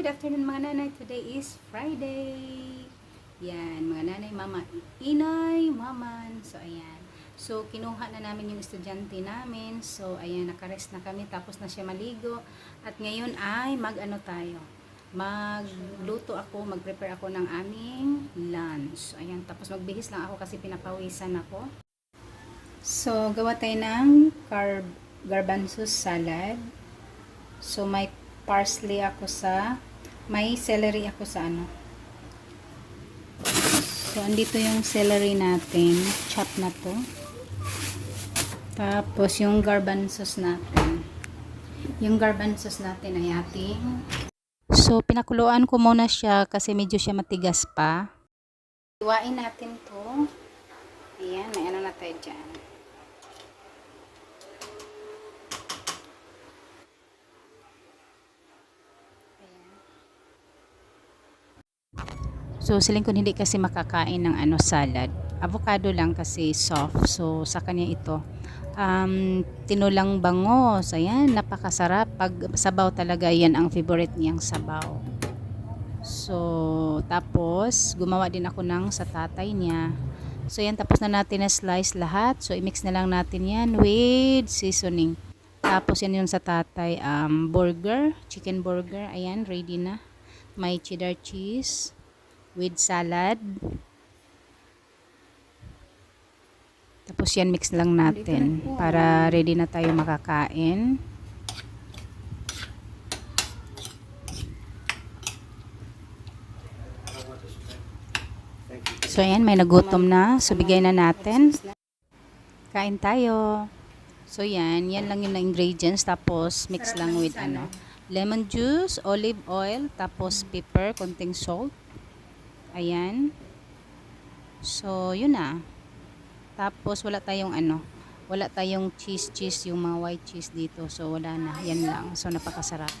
Good afternoon mga nanay. Today is Friday. Yan, mga nanay, mama, inay, maman. So, ayan. So, kinuha na namin yung estudyante namin. So, ayan, nakarest na kami. Tapos na siya maligo. At ngayon ay mag-ano tayo. Magluto ako, mag-prepare ako ng aming lunch. Ayan, tapos magbihis lang ako kasi pinapawisan ako. So, gawa tayo ng carb, garbanzo salad. So, may parsley ako sa, may celery ako sa ano. So, andito yung celery natin. Chop na to. Tapos, yung garbanzos natin. Yung garbanzos natin ay ating So, pinakuluan ko muna siya kasi medyo siya matigas pa. Iwain natin to. Ayan, may ano na tayo dyan. So, siling ko hindi kasi makakain ng ano salad. Avocado lang kasi soft. So, sa kanya ito. Um, tinulang bangos. Ayan, napakasarap. Pag sabaw talaga, yan ang favorite niyang sabaw. So, tapos, gumawa din ako ng sa tatay niya. So, yan, tapos na natin na slice lahat. So, i-mix na lang natin yan with seasoning. Tapos, yan yung sa tatay. Um, burger, chicken burger. Ayan, ready na. May cheddar cheese with salad. Tapos yan mix lang natin para ready na tayo makakain. So ayan, may nagutom na. So bigay na natin. Kain tayo. So yan, yan lang yung ingredients. Tapos mix lang with ano. Lemon juice, olive oil, tapos pepper, konting salt. Ayan. So, yun na. Tapos, wala tayong ano, wala tayong cheese cheese, yung mga white cheese dito. So, wala na. Yan lang. So, napakasarap.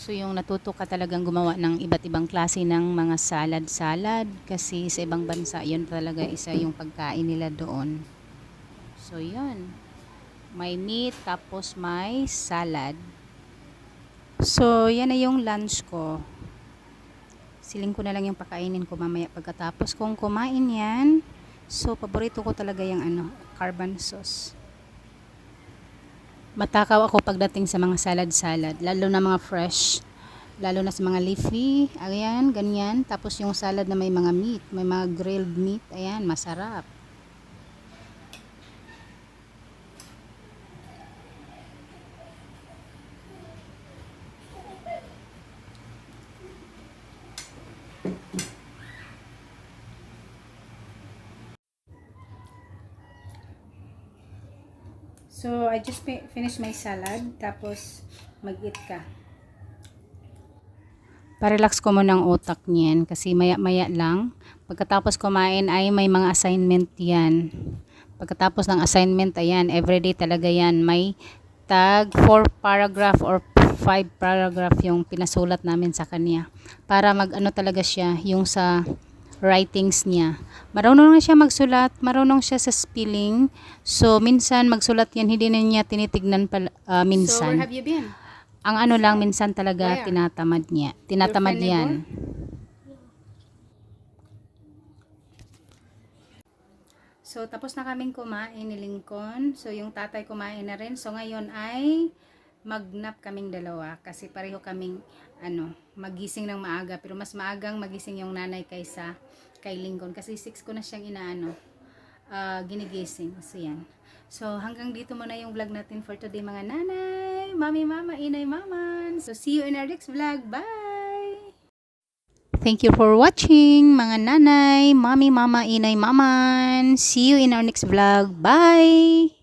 So, yung natuto ka talagang gumawa ng iba't ibang klase ng mga salad-salad. Kasi sa ibang bansa, yun talaga isa yung pagkain nila doon. So, yun. May meat, tapos may salad. So, yan na yung lunch ko siling ko na lang yung pakainin ko mamaya pagkatapos kung kumain yan. So paborito ko talaga yung ano carbon sauce. Matakaw ako pagdating sa mga salad salad lalo na mga fresh lalo na sa mga leafy ayan ganyan. Tapos yung salad na may mga meat may mga grilled meat ayan masarap So, I just fi- finished my salad. Tapos, mag-eat ka. Parelax ko muna ang utak niyan kasi maya-maya lang. Pagkatapos kumain ay may mga assignment yan. Pagkatapos ng assignment, ayan, everyday talaga yan. May tag 4 paragraph or 5 paragraph yung pinasulat namin sa kanya. Para mag-ano talaga siya, yung sa writings niya. Marunong na siya magsulat, marunong siya sa spelling. So, minsan magsulat yan, hindi na niya tinitignan pala, ah, So, minsan. where have you been? Ang ano lang, minsan talaga Where? tinatamad niya. Tinatamad yan. So, tapos na kaming kumain ni Lincoln. So, yung tatay kumain na rin. So, ngayon ay magnap kaming dalawa. Kasi pareho kaming, ano, magising ng maaga. Pero mas maagang magising yung nanay kaysa kay Lincoln. Kasi 6 ko na siyang inaano, ah, ginigising. So, yan. So, hanggang dito muna yung vlog natin for today mga nanay, mami, mama, inay, maman. So, see you in our next vlog. Bye! Thank you for watching mga nanay, mami, mama, inay, maman. See you in our next vlog. Bye!